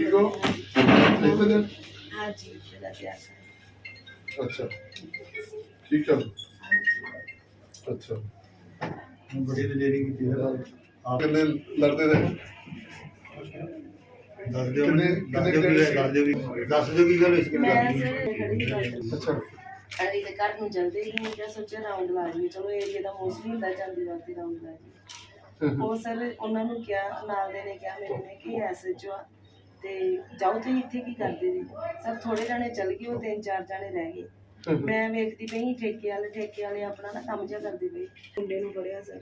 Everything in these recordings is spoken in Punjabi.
ठीक हो देखते थे हाँ जी मेरा प्यार है अच्छा ठीक है अच्छा ਬੜੀ ਦਲੇਰੀ ਕੀਤੀ ਫਿਰ ਆਪ कितने लड़ते रहे ਦੱਸ ਦਿਓ ਕਿੰਨੇ- ਦੱਸ ਕਿੰਨੇ ਦਿਓ ਜਿਹੜੇ- ਕੀ ਦੱਸ ਦਿਓ ਕੀ ਦੱਸ ਦਿਓ ਕੀ ਗੱਲ ਇਸ ਗੱਲ मैं ਦੀ सर खड़ी कर अच्छा ਅਰੇ ਤੇ ਘਰ ਨੂੰ ਜਲਦੀ ਹੀ ਮੈਂ ਕਿਹਾ ਸੋਚਿਆ ਰਾਉਂਡ ਲਾ ਜੀ ਚਲੋ ਏਰੀਆ ਦਾ ਮੋਸਟਲੀ ਹੁੰਦਾ ਜਾਂਦੀ ਵਾਰ ਰਾਉਂਡ ਲਾ ਜੀ ਉਹ ਸਰ ਉਹਨਾਂ ਨੂੰ ਕਿਹਾ ਨਾਲ ਦੇ ਨੇ ਕਿਹਾ ਮੇਰੇ ਨੇ ਕਿ ਐਸਐਚਓ ਆ ਤੇ ਜਾਓ ਤੁਸੀਂ ਇੱਥੇ ਕੀ ਕਰਦੇ ਸੀ ਸਭ ਥੋੜੇ ਜਾਣੇ ਚੱਲ ਗਏ ਉਹ ਤਿੰਨ ਚਾਰ ਜਾਣੇ ਰਹਿ ਗਏ। ਮੈਂ ਵੇਖਦੀ ਪਈ ਠੇਕੇ ਵਾਲੇ ਠੇਕੇ ਵਾਲੇ ਆਪਣਾ ਨਾ ਕੰਮ ਜਿਹਾ ਕਰਦੇ ਪਏ ਮੁੰਡੇ ਨੂੰ ਫੜਿਆ ਸਰ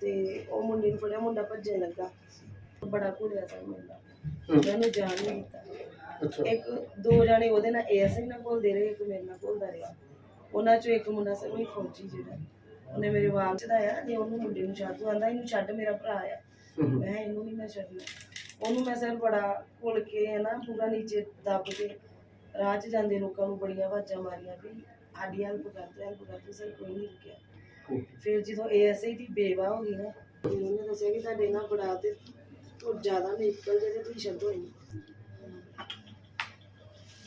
ਤੇ ਉਹ ਮੁੰਡੇ ਨੂੰ ਫੜਿਆ ਮੁੰਡਾ ਭੱਜਣ ਲੱਗਾ। ਬੜਾ ਘੁੜਿਆ ਸਰ ਮੁੰਡਾ। ਮੈਨੂੰ ਜਾਣ ਨਹੀਂ ਦਿੱਤਾ। ਇੱਕ ਦੋ ਜਾਣੇ ਉਹਦੇ ਨਾਲ ਏਐਸਆਈ ਨਾਲ ਬੋਲਦੇ ਰਹੇ ਇੱਕ ਮੇਰੇ ਨਾਲ ਬੋਲਦਾ ਰਿਹਾ। ਉਹਨਾਂ ਚੋਂ ਇੱਕ ਮੁੰਡਾ ਸਰ ਵੀ ਫੌਜੀ ਜਿਹੜਾ। ਉਹਨੇ ਮੇਰੇ ਵਾਲ ਚੜਾਇਆ ਤੇ ਉਹਨੂੰ ਮੁੰਡੇ ਨੂੰ ਛੱਡ ਤੂੰ ਇਹਨੂੰ ਛੱਡ ਮੇਰਾ ਭਰਾ ਆ। ਮੈਂ ਇਹਨੂੰ ਨਹੀਂ ਮੈਂ ਛੱਡਣਾ। ਉਹਨੂੰ ਮੈਂ ਸਰ ਬੜਾ ਘੁਲ ਕੇ ਹੈ ਨਾ ਪੂਰਾ ਨੀਚੇ ਦੱਬ ਕੇ ਰਾਹ 'ਚ ਜਾਂਦੇ ਲੋਕਾਂ ਨੂੰ ਬੜੀਆਂ ਆਵਾਜ਼ਾਂ ਮਾਰੀਆਂ ਵੀ ਸਾਡੀ ਹੈਲਪ ਕਰਦੇ ਹੈਲਪ ਕਰਦੇ ਸਰ ਕੋਈ ਨਹੀਂ ਰੁਕਿਆ। ਫਿਰ ਜਦੋਂ ਏਐਸਆਈ ਦੀ ਬੇਵਾ ਹੋ ਗਈ ਨਾ ਤੇ ਉਹਨੇ ਦੱਸਿਆ ਕਿ ਤੁਹਾਡੇ ਨਾਲ ਬੜਾ ਤੇ ਤੋਂ ਜ਼ਿਆਦਾ ਨਿਕਲ ਜਿਹੜੇ ਤੁਸੀਂ ਛੱਡੋ ਇਹਨੂੰ।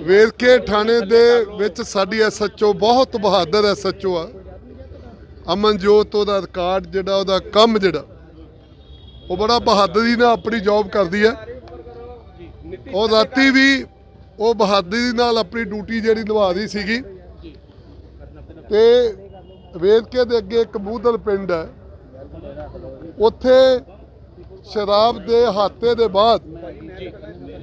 ਵੇਰਕੇ ਥਾਣੇ ਦੇ ਵਿੱਚ ਸਾਡੀ ਐਸਐਚਓ ਬਹੁਤ ਬਹਾਦਰ ਐਸਐਚਓ ਆ। ਅਮਨਜੋਤ, ਉਹਦਾ ਰਿਕਾਰਡ ਜਿਹੜਾ, ਉਹਦਾ ਕੰਮ ਜਿਹੜਾ, ਉਹ ਬੜਾ ਬਹਾਦਰੀ ਨਾਲ ਆਪਣੀ ਜੌਬ ਕਰਦੀ ਹੈ। ਉਹ ਰਾਤੀ ਵੀ ਉਹ ਬਹਾਦਰੀ ਨਾਲ ਆਪਣੀ ਡਿਊਟੀ ਜਿਹੜੀ ਨਿਭਾ ਰਹੀ ਸੀਗੀ। ਤੇ ਵੇਰਕੇ ਦੇ ਅੱਗੇ ਕਬੂਦਲ ਪਿੰਡ ਹੈ। ਉੱਥੇ ਸ਼ਰਾਬ ਦੇ ਹਾਤੇ ਦੇ ਬਾਅਦ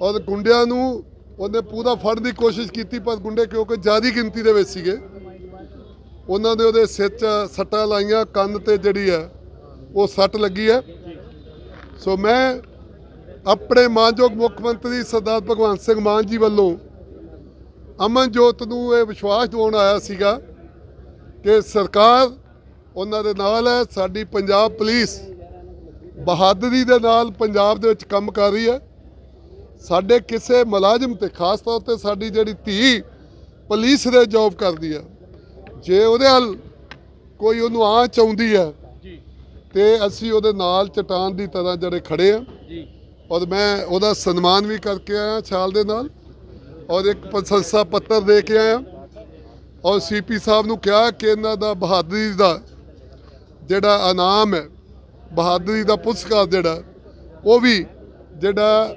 ਔਰ ਗੁੰਡਿਆਂ ਨੂੰ ਉਹਨੇ ਪੂਰਾ ਫੜਨ ਦੀ ਕੋਸ਼ਿਸ਼ ਕੀਤੀ, ਪਰ ਗੁੰਡੇ ਕਿਉਂਕਿ ਜ਼ਿਆਦੀ ਗਿਣਤੀ ਦੇ ਵਿੱਚ ਸੀਗੇ, ਉਹਨਾਂ ਨੇ ਉਹਦੇ ਸਿਰ 'ਚ ਸੱਟਾਂ ਲਾਈਆਂ, ਕੰਨ ਤੇ ਜਿਹੜੀ ਹੈ, ਉਹ ਸੱਟ ਲੱਗੀ ਹੈ। ਸੋ ਮੈਂ ਆਪਣੇ ਮਾਨਯੋਗ ਮੁੱਖ ਮੰਤਰੀ ਸਰਦਾਰ ਭਗਵੰਤ ਸਿੰਘ ਮਾਨ ਜੀ ਵੱਲੋਂ ਅਮਨਜੋਤ ਨੂੰ ਇਹ ਵਿਸ਼ਵਾਸ ਦਿਵਾਉਣ ਆਇਆ ਸੀਗਾ ਕਿ ਸਰਕਾਰ ਉਹਨਾਂ ਦੇ ਨਾਲ ਹੈ, ਸਾਡੀ ਪੰਜਾਬ ਪੁਲਿਸ ਬਹਾਦਰੀ ਦੇ ਨਾਲ ਪੰਜਾਬ ਦੇ ਵਿੱਚ ਕੰਮ ਕਰ ਰਹੀ ਹੈ। ਸਾਡੇ ਕਿਸੇ ਮੁਲਾਜ਼ਮ ਤੇ ਖਾਸ ਤੌਰ ਤੇ ਸਾਡੀ ਜਿਹੜੀ ਧੀ ਪੁਲਿਸ ਦੇ ਜੌਬ ਕਰਦੀ ਹੈ ਜੇ ਉਹਦੇ ਹੱਲ ਕੋਈ ਉਹਨੂੰ ਆ ਚਾਹੁੰਦੀ ਹੈ ਤੇ ਅਸੀਂ ਉਹਦੇ ਨਾਲ ਚਟਾਨ ਦੀ ਤਰ੍ਹਾਂ ਜਿਹੜੇ ਖੜੇ ਆ। ਔਰ ਮੈਂ ਉਹਦਾ ਸਨਮਾਨ ਵੀ ਕਰਕੇ ਆਇਆ ਛਾਲ ਦੇ ਨਾਲ ਔਰ ਇੱਕ ਪ੍ਰਸ਼ੰਸਾ ਪੱਤਰ ਦੇ ਕੇ ਆਇਆ। ਔਰ ਸੀਪੀ ਸਾਹਿਬ ਨੂੰ ਕਿਹਾ ਕਿ ਇਹਨਾਂ ਦਾ ਬਹਾਦਰੀ ਦਾ ਜਿਹੜਾ ਇਨਾਮ ਹੈ ਬਹਾਦਰੀ ਦਾ ਪੁਰਸਕਾਰ ਜਿਹੜਾ ਉਹ ਵੀ ਜਿਹੜਾ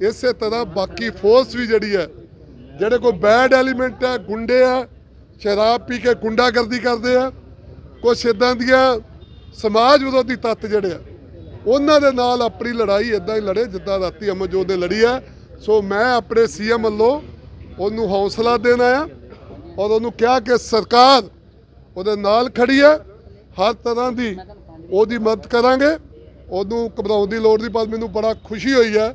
ਇਸੇ ਤਰ੍ਹਾਂ ਬਾਕੀ ਫੋਰਸ ਵੀ ਜਿਹੜੀ ਹੈ, ਜਿਹੜੇ ਕੋਈ ਬੈਡ ਐਲੀਮੈਂਟ ਹੈ, ਗੁੰਡੇ ਆ, ਸ਼ਰਾਬ ਪੀ ਕੇ ਗੁੰਡਾਗਰਦੀ ਕਰਦੇ ਆ, ਕੁਛ ਇਦਾਂ ਦੀਆਂ ਸਮਾਜ ਵਿਰੋਧੀ ਤੱਤ ਜਿਹੜੇ ਆ, ਉਹਨਾਂ ਦੇ ਨਾਲ ਆਪਣੀ ਲੜਾਈ ਇਦਾਂ ਹੀ ਲੜੇ, ਜਿੱਦਾਂ ਰਾਤੀ ਅਮਨਜੋਤ ਨੇ ਲੜੀ ਹੈ। ਸੋ ਮੈਂ ਆਪਣੇ ਸੀਐਮ ਵੱਲੋਂ ਉਹਨੂੰ ਹੌਸਲਾ ਦੇਣਾ ਆ ਔਰ ਉਹਨੂੰ ਕਿਹਾ ਕਿ ਸਰਕਾਰ ਉਹਦੇ ਨਾਲ ਖੜੀ ਹੈ, ਹਰ ਤਰ੍ਹਾਂ ਦੀ ਉਹਦੀ ਮਦਦ ਕਰਾਂਗੇ। ਉਹਨੂੰ ਘਬਰਾਉਣ ਦੀ ਲੋੜ ਨਹੀਂ, ਪਰ ਮੈਨੂੰ ਬੜਾ ਖੁਸ਼ੀ ਹੋਈ ਹੈ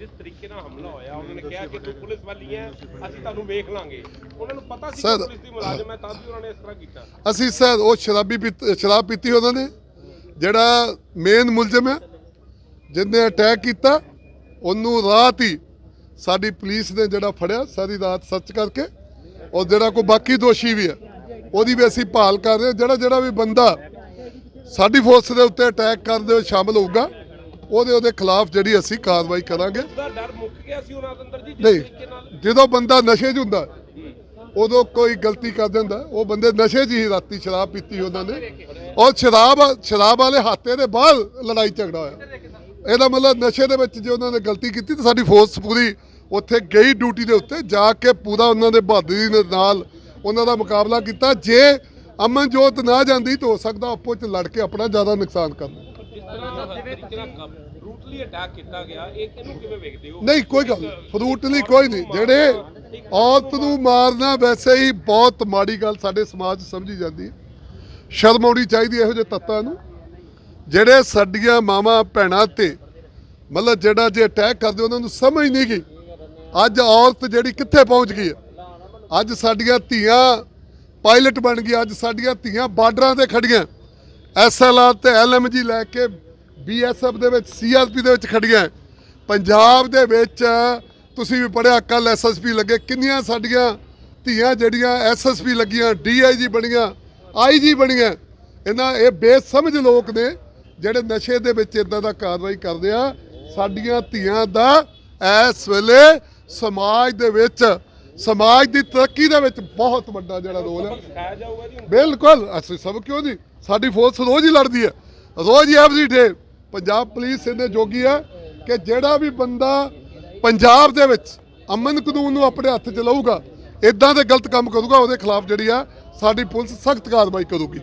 ਜਿਸ ਤਰੀਕੇ ਨਾਲ ਹਮਲਾ ਹੋਇਆ ਉਹਨਾਂ ਨੇ ਕਿਹਾ ਕਿ ਤੂੰ ਪੁਲਿਸ ਵਾਲੀ ਹੈ ਅਸੀਂ ਤੁਹਾਨੂੰ ਵੇਖ ਲਾਂਗੇ। ਉਹਨਾਂ ਨੂੰ ਪਤਾ ਸੀ ਸਰ, ਕਿ ਪੁਲਿਸ ਦੀ ਮੁਲਾਜ਼ਮ ਹੈ ਤਾਂ ਵੀ ਉਹਨਾਂ ਨੇ ਇਸ ਤਰ੍ਹਾਂ ਕੀਤਾ। ਅਸੀਂ ਸਰ ਉਹ ਸ਼ਰਾਬੀ ਪੀਤ- ਸ਼ਰਾਬ ਪੀਤੀ ਉਹਨਾਂ ਨੇ। ਜਿਹੜਾ ਮੇਨ ਮੁਲਜ਼ਮ ਹੈ ਜਿਹਨੇ ਅਟੈਕ ਕੀਤਾ ਉਹਨੂੰ ਰਾਤ ਹੀ ਸਾਡੀ ਪੁਲਿਸ ਨੇ ਜਿਹੜਾ ਫੜਿਆ ਸਾਰੀ ਰਾਤ ਸਰਚ ਕਰਕੇ। ਔਰ ਜਿਹੜਾ ਕੋਈ ਬਾਕੀ ਦੋਸ਼ੀ ਵੀ ਹੈ ਉਹਦੀ ਵੀ ਅਸੀਂ ਭਾਲ ਕਰ ਰਹੇ ਹਾਂ। ਜਿਹੜਾ ਜਿਹੜਾ ਵੀ ਬੰਦਾ ਸਾਡੀ ਫੋਰਸ ਦੇ ਉੱਤੇ ਅਟੈਕ ਕਰਦੇ ਹੋਏ ਸ਼ਾਮਲ ਹੋਊਗਾ ਉਹਦੇ ਉਹਦੇ ਖਿਲਾਫ ਜਿਹੜੀ ਅਸੀਂ ਕਾਰਵਾਈ ਕਰਾਂਗੇ। ਉਹਦਾ ਡਰ ਮੁੱਕ ਗਿਆ ਸੀ ਉਹਨਾਂ ਦੇ ਅੰਦਰ ਜੀ ਜਿਸ ਨਹੀਂ ਜਦੋਂ ਬੰਦਾ ਨਸ਼ੇ 'ਚ ਹੁੰਦਾ ਉਦੋਂ ਕੋਈ ਗਲਤੀ ਕਰ ਦਿੰਦਾ। ਉਹ ਬੰਦੇ ਨਸ਼ੇ 'ਚ ਹੀ ਰਾਤੀ ਸ਼ਰਾਬ ਪੀਤੀ ਉਹਨਾਂ ਨੇ। ਔਰ ਸ਼ਰਾਬ ਸ਼ਰਾਬ ਵਾਲੇ ਹਾਤੇ ਦੇ ਬਾਅਦ ਲੜਾਈ ਝਗੜਾ ਹੋਇਆ। ਇਹਦਾ ਮਤਲਬ ਨਸ਼ੇ ਦੇ ਵਿੱਚ ਜੇ ਉਹਨਾਂ ਨੇ ਗਲਤੀ ਕੀਤੀ ਤਾਂ ਸਾਡੀ ਫੋਰਸ ਪੂਰੀ ਉੱਥੇ ਗਈ ਡਿਊਟੀ ਦੇ ਉੱਤੇ ਜਾ ਕੇ ਪੂਰਾ ਉਹਨਾਂ ਦੇ ਬਹਾਦਰੀ ਦੇ ਨਾਲ ਉਹਨਾਂ ਦਾ ਮੁਕਾਬਲਾ ਕੀਤਾ। ਜੇ ਅਮਨਜੋਤ ਨਾ ਜਾਂਦੀ ਤਾਂ ਹੋ ਸਕਦਾ ਆਪੋ ਚ ਲੜ ਕੇ ਆਪਣਾ ਜ਼ਿਆਦਾ ਨੁਕਸਾਨ ਕਰਨਾ। ਤਰੀਕੇ ਨਾਲ ਬਰੂਟਲੀ ਅਟੈਕ ਕੀਤਾ ਗਿਆ ਇਹ ਇਹਨੂੰ ਕਿਵੇਂ ਵੇਖਦੇ ਹੋ? ਨਹੀਂ ਕੋਈ ਗੱਲ ਫਰੂਟ ਨਹੀਂ ਕੋਈ ਨਹੀਂ। ਜਿਹੜੇ ਔਰਤ ਨੂੰ ਮਾਰਨਾ ਵੈਸੇ ਹੀ ਬਹੁਤ ਮਾੜੀ ਗੱਲ ਸਾਡੇ ਸਮਾਜ ਸਮਝੀ ਜਾਂਦੀ ਹੈ। ਸ਼ਰਮ ਆਉਣੀ ਚਾਹੀਦੀ ਇਹੋ ਜਿਹੇ ਤੱਤਾਂ ਨੂੰ। ਜਿਹੜੇ ਸਾਡੀਆਂ ਮਾਵਾਂ ਭੈਣਾਂ ਤੇ ਮਤਲਬ ਜਿਹੜਾ ਜੇ ਅਟੈਕ ਕਰਦੇ ਉਹਨਾਂ ਨੂੰ ਸਮਝ ਨਹੀਂ ਗਈ। ਅੱਜ ਔਰਤ ਜਿਹੜੀ ਕਿੱਥੇ ਪਹੁੰਚ ਗਈ ਹੈ? ਅੱਜ ਸਾਡੀਆਂ ਧੀਆਂ ਪਾਇਲਟ ਬਣ ਗਈ ਅੱਜ ਸਾਡੀਆਂ ਧੀਆਂ ਬਾਰਡਰਾਂ ਤੇ ਖੜੀਆਂ ਐਸਐਲਆਰ ਤੇ ਐਲਐਮਜੀ ਲੈ ਕੇ ਬੀਐਸਐਫ ਦੇ ਵਿੱਚ ਸੀਆਰਪੀ ਦੇ ਵਿੱਚ ਖੜੀਆਂ। ਪੰਜਾਬ ਦੇ ਵਿੱਚ ਤੁਸੀਂ ਵੀ ਪੜਿਆ ਕੱਲ ਐਸਐਸਪੀ ਲੱਗੇ। ਕਿੰਨੀਆਂ ਸਾਡੀਆਂ ਧੀਆਂ ਜਿਹੜੀਆਂ ਐਸਐਸਪੀ ਲੱਗੀਆਂ ਡੀਆਈਜੀ ਬਣੀਆਂ ਆਈਜੀ ਬਣੀਆਂ। ਇਹਨਾਂ ਇਹ ਬੇਸਮਝ ਲੋਕ ਨੇ, ਜਿਹੜੇ ਨਸ਼ੇ ਦੇ ਵਿੱਚ ਇਦਾਂ ਦਾ ਕਾਰਵਾਈ ਕਰਦੇ ਆ। ਸਾਡੀਆਂ ਧੀਆਂ ਦਾ ਇਸ ਵੇਲੇ ਸਮਾਜ ਦੇ ਵਿੱਚ, ਸਮਾਜ ਦੀ ਤਰੱਕੀ ਦੇ ਵਿੱਚ ਬਹੁਤ ਵੱਡਾ ਜਿਹੜਾ ਰੋਲ ਹੈ ਬਿਲਕੁਲ, ਅਸੀਂ ਸਭ ਕਿਉਂ ਨਹੀਂ ਸਾਡੀ ਫੋਰਸ ਰੋਜ਼ ਹੀ ਲੜਦੀ ਹੈ ਰੋਜ਼ ਹੀ ਐਵਰੀ ਡੇ। ਪੰਜਾਬ ਪੁਲਿਸ ਇਹਨੇ ਜੋਗੀ ਹੈ ਕਿ ਜਿਹੜਾ ਵੀ ਬੰਦਾ ਪੰਜਾਬ ਦੇ ਵਿੱਚ ਅਮਨ ਕਾਨੂੰਨ ਨੂੰ ਆਪਣੇ ਹੱਥ 'ਚ ਲਊਗਾ ਇਦਾਂ ਦੇ ਗਲਤ ਕੰਮ ਕਰੂਗਾ, ਉਹਦੇ ਖਿਲਾਫ ਜਿਹੜੀ ਆ ਸਾਡੀ ਪੁਲਿਸ ਸਖਤ ਕਾਰਵਾਈ ਕਰੂਗੀ।